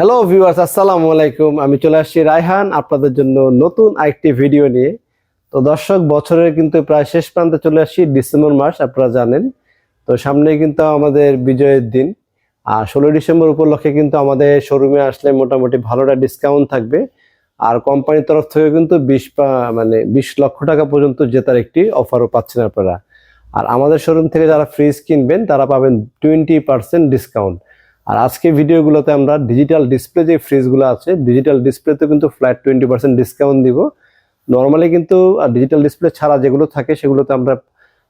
Hello viewers আসসালামু আলাইকুম। আমি চলে আসছি রায়হান, আপনাদের জন্য নতুন আরেকটি ভিডিও নিয়ে। তো দর্শক, বছরের কিন্তু প্রায় শেষ প্রান্তে চলে আসছি, ডিসেম্বর মাস, আপনারা জানেন। তো সামনে কিন্তু আমাদের বিজয়ের দিন। আর ষোলো ডিসেম্বর উপলক্ষে কিন্তু আমাদের শোরুমে আসলে মোটামুটি ভালোটা ডিসকাউন্ট থাকবে। আর কোম্পানির তরফ থেকে কিন্তু বিশ মানে বিশ লক্ষ টাকা পর্যন্ত জেতার একটি অফারও পাচ্ছেন আপনারা। আর আমাদের শোরুম থেকে যারা ফ্রিজ কিনবেন, তারা পাবেন টোয়েন্টি পার্সেন্ট ডিসকাউন্ট আর আজকে ভিডিওগুলোতে আমরা ডিজিটাল ডিসপ্লে যে ফ্রিজগুলো আছে ডিজিটাল ডিসপ্লেতে কিন্তু ফ্ল্যাট টোয়েন্টি পার্সেন্ট ডিসকাউন্ট দিব। নর্মালি কিন্তু, আর ডিজিটাল ডিসপ্লে ছাড়া যেগুলো থাকে, সেগুলোতে আমরা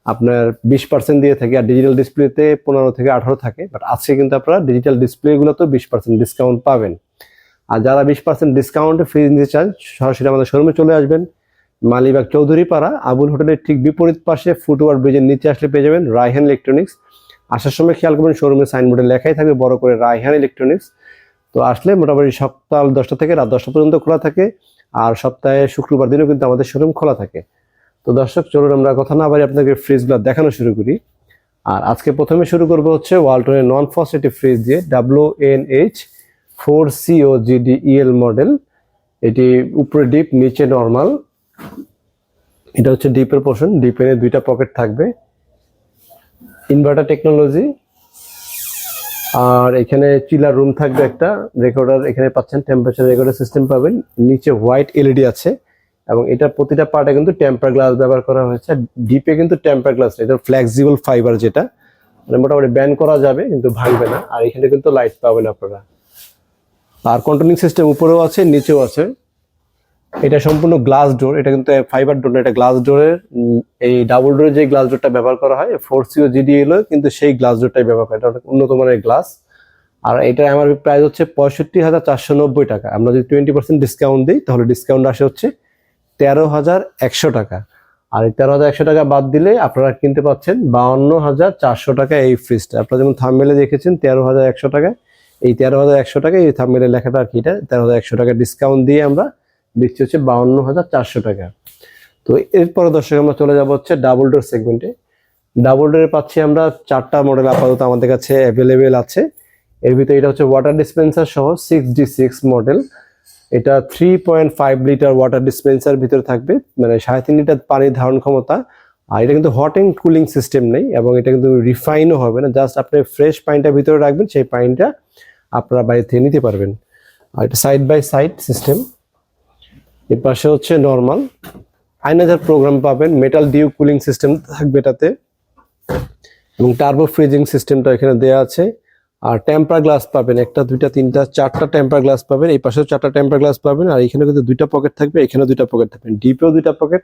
আপনার বিশ পার্সেন্ট দিয়ে থাকি। আর ডিজিটাল ডিসপ্লেতে পনেরো থেকে আঠারো থাকে বাট আজকে কিন্তু আপনারা ডিজিটাল ডিসপ্লেগুলোতেও বিশ পার্সেন্ট ডিসকাউন্ট পাবেন। আর যারা বিশ পার্সেন্ট ডিসকাউন্টে ফ্রিজ নিতে চান, সরাসরি আমাদের শোরুমে চলে আসবেন। মালিবাগ চৌধুরী পাড়া আবুল হোটেলের ঠিক বিপরীত পাশে ফুটওভার ব্রিজের নিচে আসলে পেয়ে যাবেন রায়হান ইলেকট্রনিক্স আসার সময় খেয়াল করবেন শোরুমের সাইনবোর্ডে লেখাই থাকবে বড় করে রায়হান ইলেকট্রনিক্স তো আসলে মোটামুটি সপ্তাহ দশটা থেকে রাত দশটা পর্যন্ত খোলা থাকে আর সপ্তাহে শুক্রবার দিনও কিন্তু আমাদের শোরুম খোলা থাকে। তো দর্শক, চলুন আমরা কথা না বাড়ি আপনাকে ফ্রিজগুলো দেখানো শুরু করি। আর আজকে প্রথমে শুরু করব হচ্ছে ওয়ালটনের নন ফসেটিভ ফ্রিজ দিয়ে W N H four C O G D E L model এটি উপরে ডিপ নিচে নর্মাল এটা হচ্ছে ডিপের পোর্শন ডিপের দুইটা পকেট থাকবে। ইনভার্টার টেকনোলজি আর এখানে চিলার রুম থাকবে একটা রেকর্ডার এখানে পাচ্ছেন টেম্পারেচার রেকর্ডার সিস্টেম পাবেন। নিচে হোয়াইট এলইডি আছে, এবং এটা প্রতিটা পার্টে কিন্তু টেম্পার গ্লাস ব্যবহার করা হয়েছে। ডিপে কিন্তু টেম্পার গ্লাস এটা ফ্লেক্সিবল ফাইবার যেটা। মানে মোটামুটি ব্যান করা যাবে, কিন্তু ভাঙবে না। আর এখানে কিন্তু লাইট পাবেন আপনারা। আর কন্ট্রোলিং সিস্টেম উপরেও আছে, নিচেও আছে। এটা সম্পূর্ণ গ্লাস ডোর এটা কিন্তু ফাইবার ডোর এটা গ্লাস ডোরের এই ডাবল ডোরের যে গ্লাস ডোরটা ব্যবহার করা হয় ফোর সিও জিডি এলো কিন্তু সেই গ্লাস ডোরটাই ব্যবহার করে এটা অনেক উন্নত মানের গ্লাস আর এটা আমার প্রাইস হচ্ছে পঁয়ষট্টি হাজার চারশো নব্বই টাকা। আমরা যদি টোয়েন্টি পার্সেন্ট ডিসকাউন্ট দিই, তাহলে ডিসকাউন্ট আসে হচ্ছে তেরো হাজার একশো টাকা। আর এই তেরো হাজার একশো টাকা বাদ দিলে আপনারা কিনতে পাচ্ছেন বাউন্ন হাজার চারশো টাকা এই ফ্রিজটা আপনারা যেমন থামমেলে দেখেছেন, তেরো হাজার একশো টাকা এই তেরো হাজার একশো টাকা এই থামমেলে লেখাটা আর কি এটা, তেরো হাজার একশো টাকা ডিসকাউন্ট দিয়ে আমরা দিচ্ছি হচ্ছে বাউন্ন হাজার চারশো টাকা। তো এরপরে দর্শক, আমরা চলে যাব হচ্ছে ডাবল ডোর সেগমেন্টে ডাবল ডোরে পাচ্ছি আমরা চারটা মডেল আপাতত আমাদের কাছে অ্যাভেলেবেল আছে। এর ভিতরে এটা হচ্ছে ওয়াটার ডিসপেন্সার সহ সিক্স ডি সিক্স মডেল এটা three point five litre water dispenser ভিতরে থাকবে মানে সাড়ে তিন লিটার পানির ধারণ ক্ষমতা। আর এটা কিন্তু হট অ্যান্ড কুলিং সিস্টেম নেই, এবং এটা কিন্তু রিফাইনও হবে না। জাস্ট আপনি ফ্রেশ পানিটা ভিতরে রাখবেন, সেই পানিটা আপনারা বাড়ি থেকে নিতে পারবেন। আর এটা সাইড বাই সাইড সিস্টেম এর পাশে হচ্ছে নর্মাল আইনাজার প্রোগ্রাম পাবেন মেটাল ডিউ কুলিং সিস্টেম থাকবে এটাতে। এবং টার্বো ফ্রিজিং সিস্টেমটা এখানে দেওয়া আছে। আর টেম্পার গ্লাস পাবেন, একটা, দুইটা, তিনটা, চারটা টেম্পার গ্লাস পাবেন। এই পাশেও চারটা টেম্পার গ্লাস পাবেন, আর এখানে কিন্তু দুইটা পকেট থাকবে, এখানেও দুইটা পকেট থাকবেন ডিপেও দুইটা পকেট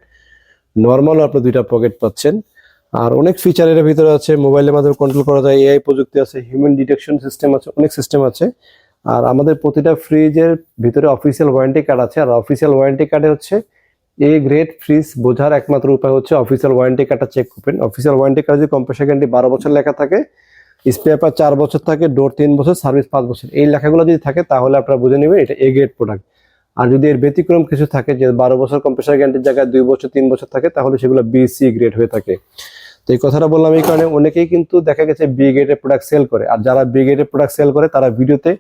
নর্মালও আপনার দুইটা পকেট পাচ্ছেন। আর অনেক ফিচার এর ভিতরে আছে মোবাইলের মাধ্যমে কন্ট্রোল করা যায় এআই প্রযুক্তি আছে হিউম্যান ডিটেকশন সিস্টেম আছে, অনেক সিস্টেম আছে। আর আমাদের প্রতিটা ফ্রিজের ভিতরে অফিসিয়াল ওয়ারেন্টি কার্ড আছে। আর অফিসিয়াল ওয়ারেন্টি কার্ডে হচ্ছে এ গ্রেড ফ্রিজ বোঝার একমাত্র উপায় হচ্ছে অফিসিয়াল ওয়ারেন্টি কার্ডটা চেক করবেন। অফিসিয়াল ওয়ারেন্টি কার্ড যদি কম্প্রেসার গ্যারান্টি বারো বছর লেখা থাকে স্পেয়ার চার বছর থাকে ডোর তিন বছর সার্ভিস পাঁচ বছর, এই লেখাগুলো যদি থাকে, তাহলে আপনারা বুঝে নেবেন এটা এ গ্রেড প্রোডাক্ট আর যদি এর ব্যতিক্রম কিছু থাকে, যে বারো বছর কম্প্রেসার গ্যারান্টির জায়গায় দুই বছর, তিন বছর থাকে, তাহলে সেগুলো বি সি গ্রেড হয়ে থাকে। তো এই কথাটা বললাম এই কারণে অনেকেই কিন্তু দেখা গেছে বি গ্রেডের প্রোডাক্ট সেল করে। আর যারা বি গ্রেডের প্রোডাক্ট সেল করে, তারা ভিডিওতে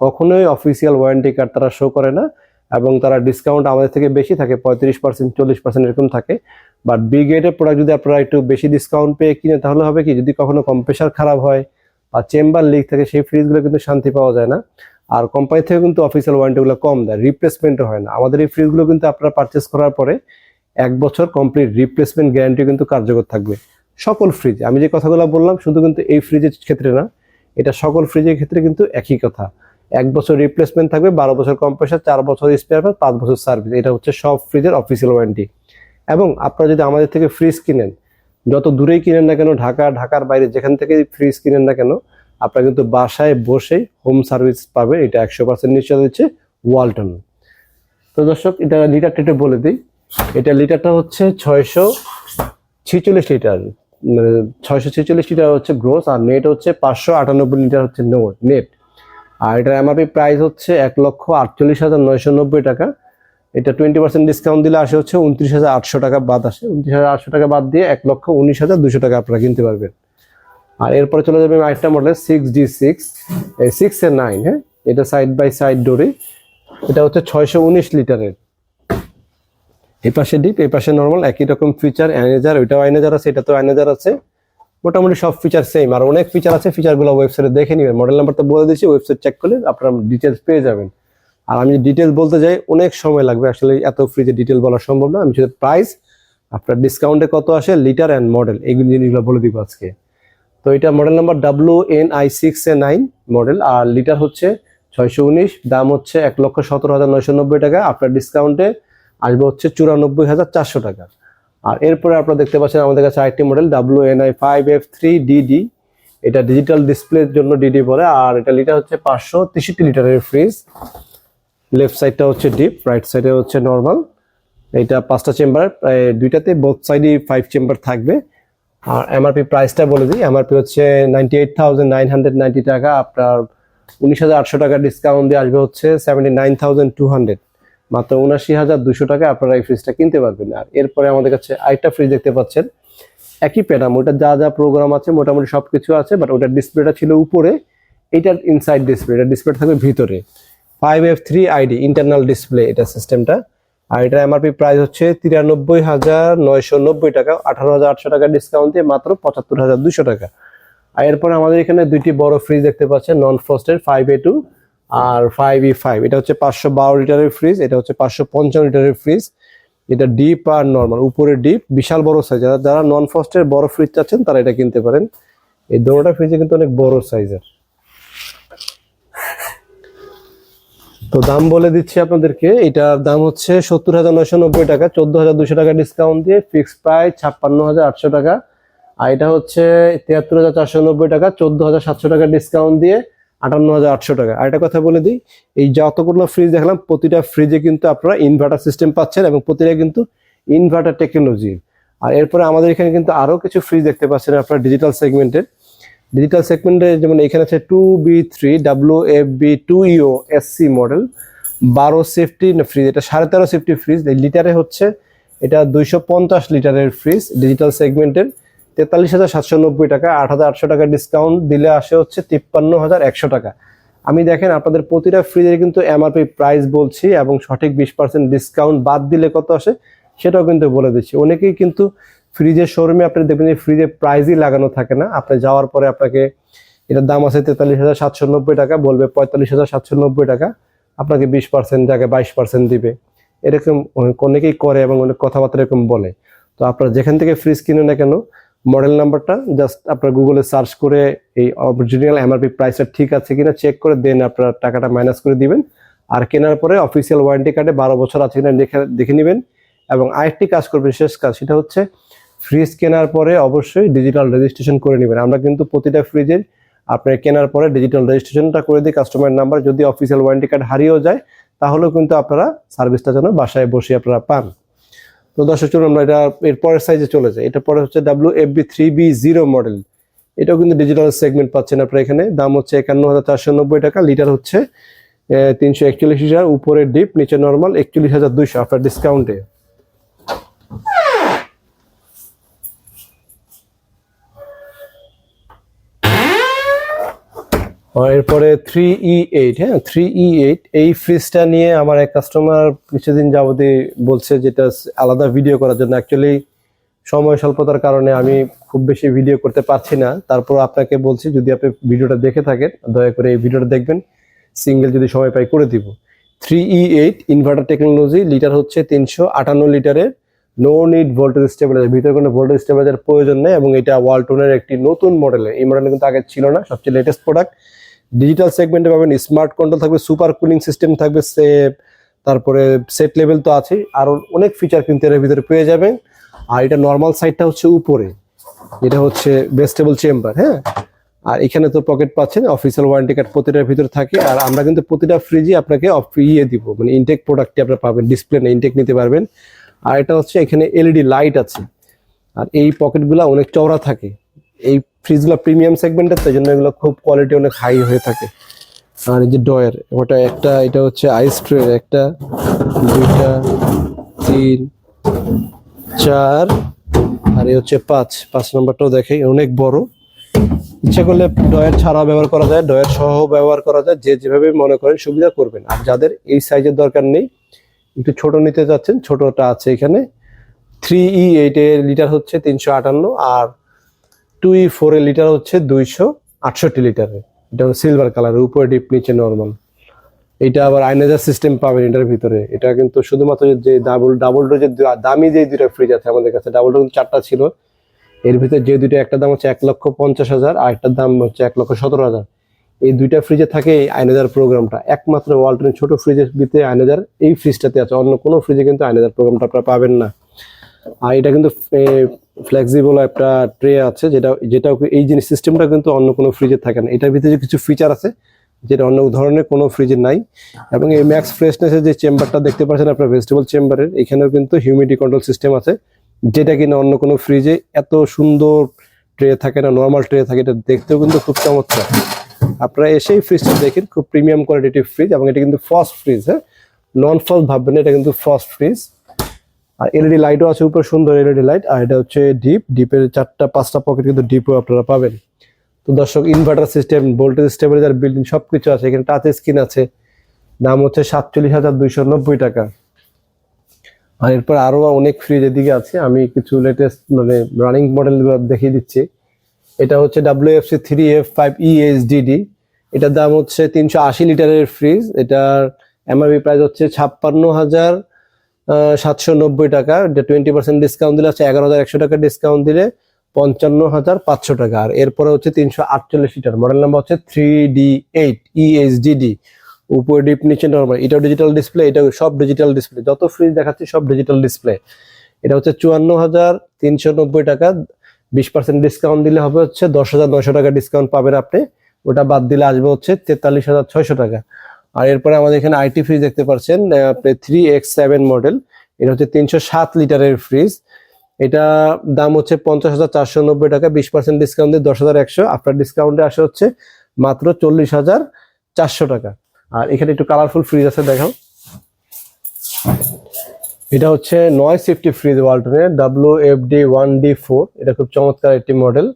কখনোই অফিসিয়াল ওয়ারেন্টি কার্ড তারা শো করে না এবং তারা ডিসকাউন্ট আমাদের থেকে বেশি থাকে, পঁয়ত্রিশ পার্সেন্ট চল্লিশ পার্সেন্ট এরকম থাকে। বাট বি গ্রেডের প্রোডাক্ট যদি আপনারা একটু বেশি ডিসকাউন্ট পেয়ে কিনে, তাহলে হবে কি, যদি কখনো কম্প্রেসার খারাপ হয় বা চেম্বার লিক থাকে, সেই ফ্রিজগুলো কিন্তু শান্তি পাওয়া যায় না। আর কোম্পানি থেকে কিন্তু অফিসিয়াল ওয়ারেন্টিগুলো কম দেয় রিপ্লেসমেন্টও হয় না। আমাদের এই ফ্রিজগুলো কিন্তু আপনারা পারচেস করার পরে এক বছর কমপ্লিট রিপ্লেসমেন্ট গ্যারান্টি কিন্তু কার্যকর থাকবে। সকল ফ্রিজ আমি যে কথাগুলো বললাম, শুধু কিন্তু এই ফ্রিজের ক্ষেত্রে না, এটা সকল ফ্রিজের ক্ষেত্রে কিন্তু একই কথা। এক বছর রিপ্লেসমেন্ট থাকবে, বারো বছর কম্প্রেসার চার বছর স্পেয়ার পার্ট পাঁচ বছর সার্ভিস এটা হচ্ছে সব ফ্রিজের অফিসিয়াল ওয়ারেন্টি এবং আপনারা যদি আমাদের থেকে ফ্রিজ কিনেন, যত দূরেই কিনেন না কেন, ঢাকা, ঢাকার বাইরে যেখান থেকে ফ্রিজ কিনেন না কেন, আপনারা কিন্তু বাসায় বসে হোম সার্ভিস পাবেন। এটা একশো পার্সেন্ট নিশ্চয় দিচ্ছে ওয়ালটন। তো দর্শক, এটা লিটারটা একটু বলে দিই। এটা লিটারটা হচ্ছে ছয়শো ছিচল্লিশ লিটার। মানে ছয়শো ছেচল্লিশ লিটার হচ্ছে গ্রোস আর নেট হচ্ছে পাঁচশো আটানব্বই লিটার হচ্ছে নোট নেট আর এটার এমআরপি প্রাইস হচ্ছে এক লক্ষ আটচল্লিশ হাজার নয়শো নব্বই টাকা। এটা টোয়েন্টি পার্সেন্ট ডিসকাউন্ট দিলে আসে হচ্ছে উনত্রিশ হাজার আটশো টাকা বাদ আসে। উনত্রিশ হাজার আটশো টাকা বাদ দিয়ে এক লক্ষ উনিশ হাজার দুশো টাকা আপনারা কিনতে পারবেন। আর এরপরে চলে যাবে আরেকটা model six D six six এর নাইন হ্যাঁ? এটা সাইড বাই সাইড ডোরে এটা হচ্ছে ছয়শো উনিশ লিটারের। এই পাশে ডিপ এই পাশে নর্মাল একই রকম ফিচার অ্যানেজার ওইটাও অ্যানেজার আছে এটা তো অ্যানেজার আছে। মোটামুটি সব ফিচার সেম আর অনেক ফিচার আছে ফিচারগুলো ওয়েবসাইটে দেখে নেবেন। মডেল নাম্বার তো বলে দিচ্ছি ওয়েবসাইট চেক করলে আপনারা ডিটেলস পেয়ে যাবেন। আর আমি ডিটেলস বলতে যাই, অনেক সময় লাগবে আসলে এত ফ্রিতে ডিটেল বলা সম্ভব না। আমি শুধু প্রাইস আপনার ডিসকাউন্টে কত আসে লিটার অ্যান্ড মডেল এইগুলো জিনিসগুলো বলে দিব আজকে। তো এটা model number W N I six A nine model R litre হচ্ছে ছয়শো উনিশ, দাম হচ্ছে এক লক্ষ সতেরো হাজার নয়শো নব্বই টাকা। আপনার ডিসকাউন্টে আসবে হচ্ছে চুরানব্বই হাজার চারশো টাকা। আর এরপরে আপনারা দেখতে পাচ্ছেন আমাদের কাছে আরেকটি model W N I five F three D D এটা ডিজিটাল ডিসপ্লের জন্য ডিডি পরে আর এটা লিটার হচ্ছে পাঁচশো তেষট্টি লিটারের ফ্রিজ লেফট সাইডটা হচ্ছে ডিপ রাইট সাইডে হচ্ছে নর্মাল এটা পাঁচটা চেম্বার দুইটাতে বোথ সাইডই ফাইভ চেম্বার থাকবে। আর এমআরপি প্রাইসটা বলে দিই এমআরপি হচ্ছে ninety eight thousand nine hundred ninety টাকা। আপনার উনিশ হাজার আটশো টাকা ডিসকাউন্ট দিয়ে আসবে হচ্ছে seventy nine thousand two hundred মাত্র উনাশি হাজার দুশো টাকা আপনারা এই ফ্রিজটা কিনতে পারবেন। আর এরপরে আমাদের কাছে আরেকটা ফ্রিজ দেখতে পাচ্ছেন। একই প্যাডাম ওটা যা যা প্রোগ্রাম আছে, মোটামুটি সব কিছু আছে বাট ওটার ডিসপ্লেটা ছিল উপরে। এটার ইনসাইড ডিসপ্লে এটা ডিসপ্লে থাকবে ভিতরে। Five F three I D internal display এটা সিস্টেমটা আর এটা এমআরপি প্রাইস হচ্ছে তিরানব্বই হাজার নয়শো নব্বই টাকা, আঠারো হাজার আটশো টাকা ডিসকাউন্ট দিয়ে মাত্র পঁচাত্তর হাজার দুশো টাকা। আর এরপরে আমাদের এখানে দুইটি বড় ফ্রিজ দেখতে পাচ্ছেন non ফ্রস্টের five A two R five E five এটা হচ্ছে পাঁচশো বারো লিটারের ফ্রিজ এটা হচ্ছে পাঁচশো পঞ্চান্ন লিটারের ফ্রিজ এটা ডিপ আর নর্মাল উপরে ডিপ বিশাল বড় সাইজ যারা যারা নন ফ্রস্টের বড় ফ্রিজ চাচ্ছেন, তারা এটা কিনতে পারেন। এই দোনোটা ফ্রিজে কিন্তু অনেক বড় সাইজের তো দাম বলে দিচ্ছি আপনাদেরকে, এটার দাম হচ্ছে সত্তর হাজার নয়শো নব্বই টাকা, চোদ্দ হাজার দুশো টাকা ডিসকাউন্ট দিয়ে ফিক্স প্রাইস ছাপ্পান্ন হাজার আটশো টাকা। আর এটা হচ্ছে তিয়াত্তর হাজার চারশো নব্বই টাকা, চোদ্দ হাজার সাতশো টাকা ডিসকাউন্ট দিয়ে আটান্ন হাজার আটশো টাকা। আর একটা কথা বলে দিই, এই যতগুলো ফ্রিজ দেখলাম, প্রতিটা ফ্রিজে কিন্তু আপনারা ইনভার্টার সিস্টেম পাচ্ছেন এবং প্রতিটা কিন্তু ইনভার্টার টেকনোলজি আর এরপরে আমাদের এখানে কিন্তু আরও কিছু ফ্রিজ দেখতে পাচ্ছেন আপনারা ডিজিটাল সেগমেন্টের ডিজিটাল সেগমেন্টে যেমন এখানে আছে two B three W F B two E O S C model বারো সেফটি ফ্রিজ এটা সাড়ে তেরো সেফটি ফ্রিজ লিটারে হচ্ছে, এটা দুইশো পঞ্চাশ লিটারের ফ্রিজ ডিজিটাল সেগমেন্টের তেতাল্লিশ হাজার সাতশো নব্বই টাকা, আট হাজার আটশো টাকা ডিসকাউন্ট দিলে আসে হচ্ছে তিপ্পান্ন হাজার একশো টাকা। আমি দেখেন, আপনাদের প্রতিটা ফ্রিজের কিন্তু এমআরপি প্রাইস বলছি এবং সঠিক বিশ পার্সেন্ট ডিসকাউন্ট বাদ দিলে কত আসে সেটাও কিন্তু বলে দিচ্ছি। অনেকেই কিন্তু ফ্রিজের শোরুমে আপনি দেখবেন যে ফ্রিজে প্রাইজই লাগানো থাকে না। আপনি যাওয়ার পরে আপনাকে এটার দাম আছে তেতাল্লিশ হাজার সাতশো নব্বই টাকা, বলবে পঁয়তাল্লিশ হাজার সাতশো নব্বই টাকা, আপনাকে বিশ পার্সেন্ট জায়গায় বাইশ পার্সেন্ট দিবে। এরকম অনেকেই করে এবং অনেক কথাবার্তা এরকম বলে। তো আপনারা যেখান থেকে ফ্রিজ কিনে না কেন মডেল নাম্বারটা জাস্ট আপনার গুগলে সার্চ করে এই অরিজিনাল এমআরপি প্রাইসটা ঠিক আছে কিনা চেক করে দেন আপনার টাকাটা মাইনাস করে দিবেন। আর কেনার পরে অফিসিয়াল ওয়ারেন্টি কার্ডে বারো বছর আছে কিনা দেখে দেখে নেবেন। এবং আরেকটি কাজ করবেন, শেষ কাজ, সেটা হচ্ছে ফ্রিজ কেনার পরে অবশ্যই ডিজিটাল রেজিস্ট্রেশন করে নেবেন। আমরা কিন্তু প্রতিটা ফ্রিজের আপনার কেনার পরে ডিজিটাল রেজিস্ট্রেশনটা করে দিই কাস্টমার নাম্বার যদি অফিসিয়াল ওয়ারেন্টি কার্ড হারিয়েও যায়, তাহলেও কিন্তু আপনারা সার্ভিসটা যেন বাসায় বসে আপনারা পান। তো দর্শক, চলুন আমরা এটা এর পরের সাইজে চলে যাই। এটা পরে হচ্ছে W F B three B zero model এটাও কিন্তু ডিজিটাল সেগমেন্ট পাচ্ছেন আপনার এখানে। দাম হচ্ছে একান্ন হাজার চারশো নব্বই টাকা। লিটার হচ্ছে তিনশো একচল্লিশ হাজার উপরে ডিপ নিচে নর্মাল একচল্লিশ হাজার দুইশো আপনার ডিসকাউন্টে এরপরে থ্রি ই এইট হ্যাঁ? থ্রি ই এইট এই ফ্রিজটা নিয়ে আমার এক কাস্টমার কিছুদিন যাবতই বলছে যেটা আলাদা ভিডিও করার জন্য। অ্যাকচুয়ালি সময় স্বল্পতার কারণে আমি খুব বেশি ভিডিও করতে পারছি না। তারপর আপনাকে বলছি, যদি আপনি ভিডিওটা দেখে থাকেন, দয়া করে এই ভিডিওটা দেখবেন। সিঙ্গেল যদি সময় পাই করে দিব। Three E eight inverter technology litre হচ্ছে তিনশো আটান্ন লিটারের নো নিড ভোল্টেজ স্টেবিলাইজার ভিতরে কোনো ভোল্টেজ স্টেবিলাইজার প্রয়োজন নেই এবং এটা ওয়ালটনের একটি নতুন মডেল এই মডেলে কিন্তু আগে ছিল না, সবচেয়ে লেটেস্ট প্রোডাক্ট ডিজিটাল সেগমেন্টে পাবেন স্মার্ট কন্ট্রোল থাকবে সুপার কুলিং সিস্টেম থাকবে সেভ তারপরে সেট লেভেল তো আছে আরও অনেক ফিচার কিন্তু এর ভিতরে পেয়ে যাবেন। আর এটা নর্মাল সাইডটা হচ্ছে উপরে। এটা হচ্ছে বেস্টেবল চেম্বার হ্যাঁ? আর এখানে তো পকেট পাচ্ছেন অফিসিয়াল ওয়ারেন্টি কার্ড প্রতিটার ভিতরে থাকে। আর আমরা কিন্তু প্রতিটা ফ্রিজে আপনাকে ইয়ে দিব। মানে ইনটেক প্রোডাক্টটি আপনারা পাবেন ডিসপ্লে না ইনটেক নিতে পারবেন। আর এটা হচ্ছে এখানে এলইডি লাইট আছে। আর এই পকেটগুলো অনেক চওড়া থাকে। এই ফ্রিজগুলো প্রিমিয়াম সেগমেন্টের তাই জন্য এগুলো খুব কোয়ালিটি অনেক হাই হয়ে থাকে। আর এই যে ডয়ের ওটা একটা, এটা হচ্ছে আইস ট্রে একটা, দুইটা, তিন, চার, আর এই হচ্ছে পাঁচ। পাঁচ নম্বরটাও দেখাই, অনেক বড়। ইচ্ছা করলে ডয়ের ছাড়া ব্যবহার করা যায় ডয়ের সহ ব্যবহার করা যায়, যে যেভাবে মনে করেন সুবিধা করবেন। আর যাদের এই সাইজের দরকার নেই, একটু ছোট নিতে যাচ্ছেন ছোটটা আছে এখানে। থ্রি ই এইটের লিটার হচ্ছে তিনশো আটান্ন, আর টু ই ফোর এর লিটার হচ্ছে দুইশো আটষট্টি লিটারের এটা সিলভার কালার উপরে ডিপ নিচে নর্মাল এটা আবার আইনাজার সিস্টেম পাবেন এটার ভিতরে। এটা কিন্তু শুধুমাত্র যে ডাবল ডাবল ডোজের দামি যে দুটো ফ্রিজ আছে আমাদের কাছে ডাবল ডোজ চারটা ছিল। এর ভিতরে যে দুটো একটা দাম হচ্ছে এক লক্ষ পঞ্চাশ হাজার, আর একটার দাম হচ্ছে এক লক্ষ সতেরো হাজার। এই দুইটা ফ্রিজে থাকে এই আইনাজার প্রোগ্রামটা একমাত্র ওয়ালটনের ছোট ফ্রিজের ভিতরে আইনাজার এই ফ্রিজটাতে আছে। অন্য কোনো ফ্রিজে কিন্তু আইনাজার প্রোগ্রামটা আপনারা পাবেন না। আর এটা কিন্তু ফ্লেক্সিবল একটা ট্রে আছে, যেটা যেটা এই জিনিস সিস্টেমটা কিন্তু অন্য কোনো ফ্রিজে থাকে না। এটার ভিতরে কিছু ফিচার আছে, যেটা অন্য ধরনের কোনো ফ্রিজে নাই। এবং এই ম্যাক্স ফ্রেশনেসের যে চেম্বারটা দেখতে পাচ্ছেন আপনার ভেজিটেবল চেম্বারের এখানেও কিন্তু হিউমিডিটি কন্ট্রোল সিস্টেম আছে, যেটা কিনা অন্য কোনো ফ্রিজে এত সুন্দর ট্রে থাকে না নর্মাল ট্রে থাকে, এটা দেখতেও কিন্তু খুব চমৎকার। আপনারা এসেই ফ্রিজটা দেখেন, খুব প্রিমিয়াম কোয়ালিটির ফ্রিজ এবং এটা কিন্তু ফার্স্ট ফ্রিজ হ্যাঁ? নন ফার্স্ট ভাববেন এটা কিন্তু ফার্স্ট ফ্রিজ আর এলইডি লাইটও আছে, উপর সুন্দর এলইডি লাইট আর এটা হচ্ছে ডিপ ডিপের চারটা, পাঁচটা পকেট কিন্তু ডিপও আপনারা পাবেন। তো দর্শক inverter system voltage stabiliser building সব কিছু আছে, এখানে টাচ স্ক্রিন আছে, দাম হচ্ছে সাতচল্লিশ হাজার দুইশো নব্বই টাকা। আর এরপর আরও অনেক ফ্রিজ এদিকে আছে, আমি কিছু লেটেস্ট মানে রানিং মডেল দেখিয়ে দিচ্ছি। এটা হচ্ছে W F C three F five ESDD এটার দাম হচ্ছে তিনশো আশি লিটারের ফ্রিজ এটার এমআরপি প্রাইস হচ্ছে ছাপ্পান্ন হাজার সাতশো নব্বই টাকা। টোয়েন্টি পার্সেন্ট ডিসকাউন্ট দিলে হচ্ছে এগারো হাজার একশো টাকা ডিসকাউন্ট দিলে পঞ্চান্ন হাজার পাঁচশো টাকা। আর এরপরে হচ্ছে তিনশো আটচল্লিশ লিটার মডেল নাম্বার হচ্ছে থ্রি ডি এইট ইএইচডিডি উপরে ডিপ নিচে নর্মাল এটাও ডিজিটাল ডিসপ্লে এটা সব ডিজিটাল ডিসপ্লে যত ফ্রিজ দেখাচ্ছি সব ডিজিটাল ডিসপ্লে এটা হচ্ছে চুয়ান্ন হাজার তিনশো নব্বই টাকা। বিশ পার্সেন্ট ডিসকাউন্ট দিলে হবে হচ্ছে দশ হাজার নয়শো টাকা ডিসকাউন্ট পাবেন আপনি। ওটা বাদ দিলে আসবে হচ্ছে তেতাল্লিশ হাজার ছয়শো টাকা। আর এরপরে আমাদের এখানে আইটি ফ্রিজ দেখতে পাচ্ছেন আপনি থ্রি এক্স সেভেন মডেল এটা হচ্ছে তিনশো সাত লিটারের ফ্রিজ এটা দাম হচ্ছে পঞ্চাশ হাজার চারশো নব্বই টাকা, বিশ পার্সেন্ট ডিসকাউন্ট দিয়ে দশ হাজার একশো। আপনার ডিসকাউন্টে আসে হচ্ছে মাত্র চল্লিশ হাজার চারশো টাকা। আর এখানে একটু কালারফুল ফ্রিজ আছে, দেখাও। এটা হচ্ছে নয় safety fridge ওয়ালটনের W F D one D four এটা খুব চমৎকার একটি মডেল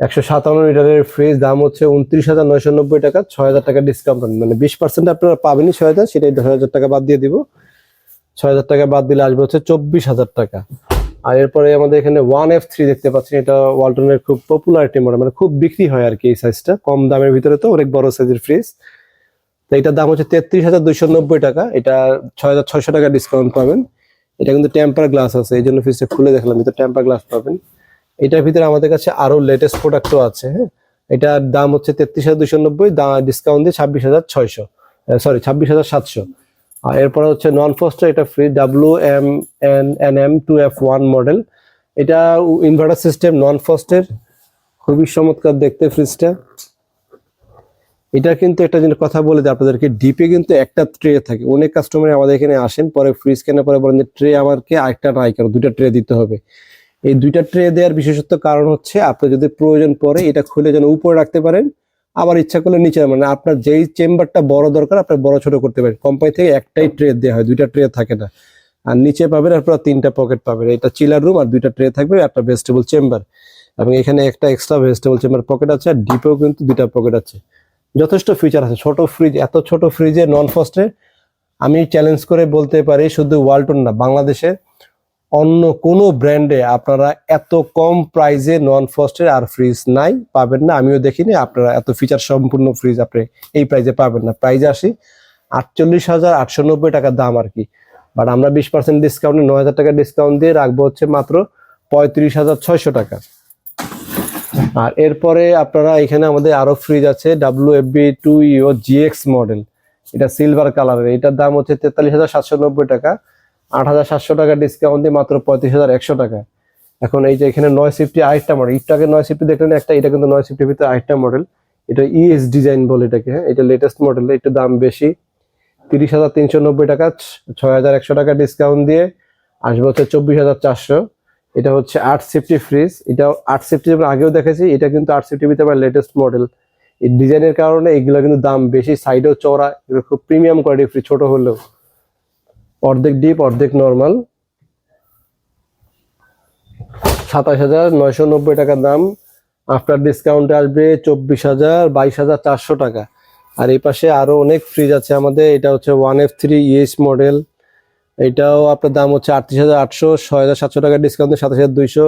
একশো সাতান্ন লিটারের ফ্রিজ দাম হচ্ছে উনত্রিশ হাজার নয়শো নব্বই টাকা, ছয় হাজার টাকা ডিসকাউন্ট মানে বিশ পার্সেন্ট আপনারা পাবেনই ছয় হাজার, সেটাই দশ হাজার টাকা বাদ দিয়ে দিব। ছয় হাজার টাকা বাদ দিলে আসবে হচ্ছে চব্বিশ হাজার টাকা। আর এরপরে আমাদের এখানে ওয়ান এফ থ্রি দেখতে পাচ্ছেন, এটা ওয়ালটনের খুব পপুলার একটি মডেল মানে খুব বিক্রি হয় আর কি এই সাইজটা কম দামের ভিতরে তো, অনেক বড় সাইজের ফ্রিজ তো এটার দাম হচ্ছে তেত্রিশ হাজার দুইশো নব্বই টাকা, এটা ছয় হাজার ছয়শো টাকা ডিসকাউন্ট পাবেন। এটা কিন্তু টেম্পার গ্লাস আছে, এই জন্য ফ্রিজটা খুলে দেখলাম ভিতরে টেম্পার গ্লাস পাবেন। এটার ভিতরে আমাদের কাছে আরও লেটেস্ট প্রোডাক্টও আছে হ্যাঁ? এটার দাম হচ্ছে তেত্রিশ হাজার দুইশো নব্বই ডিসকাউন্ট দিয়ে ছাব্বিশ হাজার ছয়শো সরি ছাব্বিশ হাজার সাতশো। আর এরপরে হচ্ছে নন ফস্টার এটা free W M N N M two F one model এটা ইনভার্টার সিস্টেম নন ফস্টের খুবই চমৎকার দেখতে ফ্রিজটা এটা কিন্তু একটা জিনিস কথা বলে দিই আপনাদেরকে ডিপে কিন্তু একটা ট্রে থাকে। অনেক কাস্টমার আমাদের এখানে আসেন, পরে ফ্রিজ কেনার পরে বলেন যে ট্রে আমাকে আরেকটা নাই কেন দুইটা ট্রে দিতে হবে। এই দুইটা ট্রে দেওয়ার বিশেষত্ব কারণ হচ্ছে আপনি যদি প্রয়োজন পড়ে এটা খুলে যেন উপরে রাখতে পারেন। আবার ইচ্ছা করলে নিচে মানে আপনার যেই চেম্বারটা বড় দরকার, আপনি বড় ছোট করতে পারেন। কোম্পানি থেকে একটাই ট্রে দেওয়া হয়, দুইটা ট্রে থাকে না। আর নিচে পাবেন, আপনার তিনটা পকেট পাবেন। এটা চিলার রুম আর দুইটা ট্রে থাকবে, একটা ভেজিটেবল চেম্বার এবং এখানে একটা এক্সট্রা ভেজিটেবল চেম্বার পকেট আছে, আর ডিপেও কিন্তু দুইটা পকেট আছে। যথেষ্ট ফিচার আছে। ছোট ফ্রিজ এত ছোট ফ্রিজে নন ফস্টে আমি চ্যালেঞ্জ করে বলতে পারি, শুধু ওয়ালটন না বাংলাদেশে অন্য কোনো ব্র্যান্ডে আপনারা এত কম প্রাইজে নন ফস্টের আর ফ্রিজ নাই, পাবেন না। আমিও দেখিনি, আপনারা এত ফিচার সম্পূর্ণ ফ্রিজ আপনি এই প্রাইজে পাবেন না। প্রাইজ আসি আটচল্লিশ হাজার আটশো নব্বই টাকার দাম আর কি। বাট আমরা বিশ পার্সেন্ট ডিসকাউন্টে নয় হাজার টাকা ডিসকাউন্ট দিয়ে রাখব হচ্ছে মাত্র পঁয়ত্রিশ হাজার ছয়শো টাকা। আর এরপরে আপনারা এখানে আমাদের আরও ফ্রিজ আছে W F B two EO GX model এটা সিলভার কালারের এটার দাম হচ্ছে তেতাল্লিশ হাজার সাতশো নব্বই টাকা। আট হাজার সাতশো টাকা ডিসকাউন্ট দিয়ে মাত্র পঁয়ত্রিশ হাজার একশো টাকা। এখন এই যে এখানে নয় সিফটি আরেকটা মডেল আগে নয় সিফটি দেখলেন একটা, এটা কিন্তু নয় সিফটির ভিতরে আরেকটা মডেল এটা ইএস ডিজাইন বলে এটাকে হ্যাঁ? এটা লেটেস্ট মডেল একটু দাম বেশি। তিরিশ হাজার তিনশো নব্বই টাকা, ছয় হাজার একশো টাকা ডিসকাউন্ট দিয়ে আসবে হচ্ছে চব্বিশ হাজার চারশো। এটা হচ্ছে আট সেফটি ফ্রিজ এটা আট সেফটি আমরা আগেও দেখেছি, এটা কিন্তু আট সেফটির ভিতরে আমার লেটেস্ট মডেল এই ডিজাইনের কারণে এগুলো কিন্তু দাম বেশি সাইডেও চওড়া, এগুলো খুব প্রিমিয়াম কোয়ালিটি ফ্রিজ ছোট হলেও। অর্ধেক ডিপ অর্ধেক নর্মাল সাতাশ হাজার নয়শো নব্বই টাকা দাম। আফটার ডিসকাউন্টে আসবে চব্বিশ হাজার বাইশ হাজার চারশো টাকা। আর এই পাশে আরও অনেক ফ্রিজ আছে আমাদের। এটা হচ্ছে one F three ES model এটাও আপনার দাম হচ্ছে আটত্রিশ হাজার আটশো, ছয় হাজার সাতশো টাকা ডিসকাউন্টে সাতাশ হাজার দুইশো।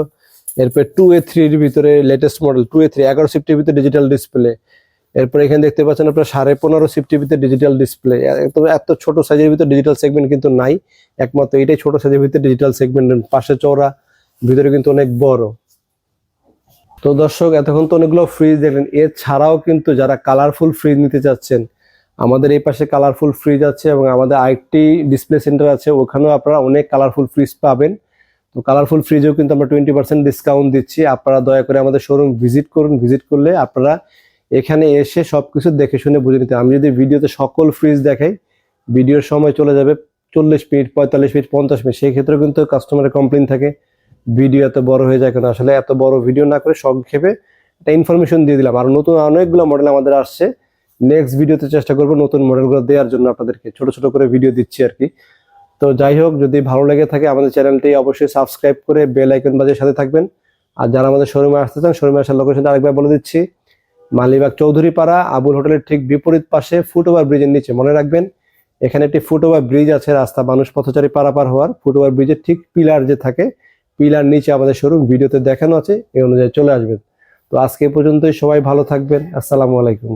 এরপর টু এ থ্রির ভিতরে latest model two A three এগারো সিফটির ভিতরে ডিজিটাল ডিসপ্লে এরপর এখানে দেখতে পাচ্ছেন আপনার সাড়ে পনেরো সিফটির ভিতরে ডিজিটাল ডিসপ্লে এত এত ছোট সাইজের ভিতরে ডিজিটাল সেগমেন্ট কিন্তু নাই। একমাত্র এটাই ছোট সাইজের ভিতরে ডিজিটাল সেগমেন্ট পাশে চওড়া, ভিতরে কিন্তু অনেক বড়। তো দর্শক, এতক্ষণ তো অনেকগুলো ফ্রিজ দেখলেন। এছাড়াও কিন্তু যারা কালারফুল ফ্রিজ নিতে চাচ্ছেন, আমাদের এই পাশে কালারফুল ফ্রিজ আছে এবং আমাদের আরেকটি ডিসপ্লে সেন্টার আছে। ওখানেও আপনারা অনেক কালারফুল ফ্রিজ পাবেন। তো কালারফুল ফ্রিজেও কিন্তু আমরা টোয়েন্টি পার্সেন্ট ডিসকাউন্ট দিচ্ছি। আপনারা দয়া করে আমাদের শোরুম ভিজিট করুন। ভিজিট করলে আপনারা এখানে এসে সবকিছু দেখে শুনে বুঝে নিতে আমি যদি ভিডিওতে সকল ফ্রিজ দেখাই, ভিডিওর সময় চলে যাবে চল্লিশ মিনিট, পঁয়তাল্লিশ মিনিট, পঞ্চাশ মিনিট। সেই ক্ষেত্রে কিন্তু কাস্টমারের কমপ্লেন থাকে। ভিডিও এত বড় হয়ে যায় কেন? আসলে এত বড় ভিডিও না করে সংক্ষেপে একটা ইনফরমেশন দিয়ে দিলাম। আর নতুন অনেকগুলো মডেল আমাদের আসছে। নেক্সট ভিডিওতে চেষ্টা করব নতুন মডেলগুলো দেওয়ার জন্য আপনাদেরকে। ছোট ছোট করে ভিডিও দিচ্ছি আর কি। তো যাই হোক, যদি ভালো লেগে থাকে আমাদের চ্যানেলটি অবশ্যই সাবস্ক্রাইব করে বেল আইকন বাজের সাথে থাকবেন। আর যারা আমাদের শোরুমে আসতে চান শোরুমে আসার লোকেশনটা আরেকবার বলে দিচ্ছি। মালিবাগ চৌধুরী পাড়া আবুল হোটেলের ঠিক বিপরীত পাশে ফুটওভার ব্রিজের নিচে মনে রাখবেন, এখানে একটি ফুটওভার ব্রিজ আছে, রাস্তা মানুষ পথচারী পারাপার হওয়ার। ফুটওভার ব্রিজের ঠিক পিলার যে থাকে, পিলার নিচে আমাদের শোরুম ভিডিওতে দেখানো আছে, এই অনুযায়ী চলে আসবেন। তো আজকে পর্যন্তই, সবাই ভালো থাকবেন, আসসালামু আলাইকুম।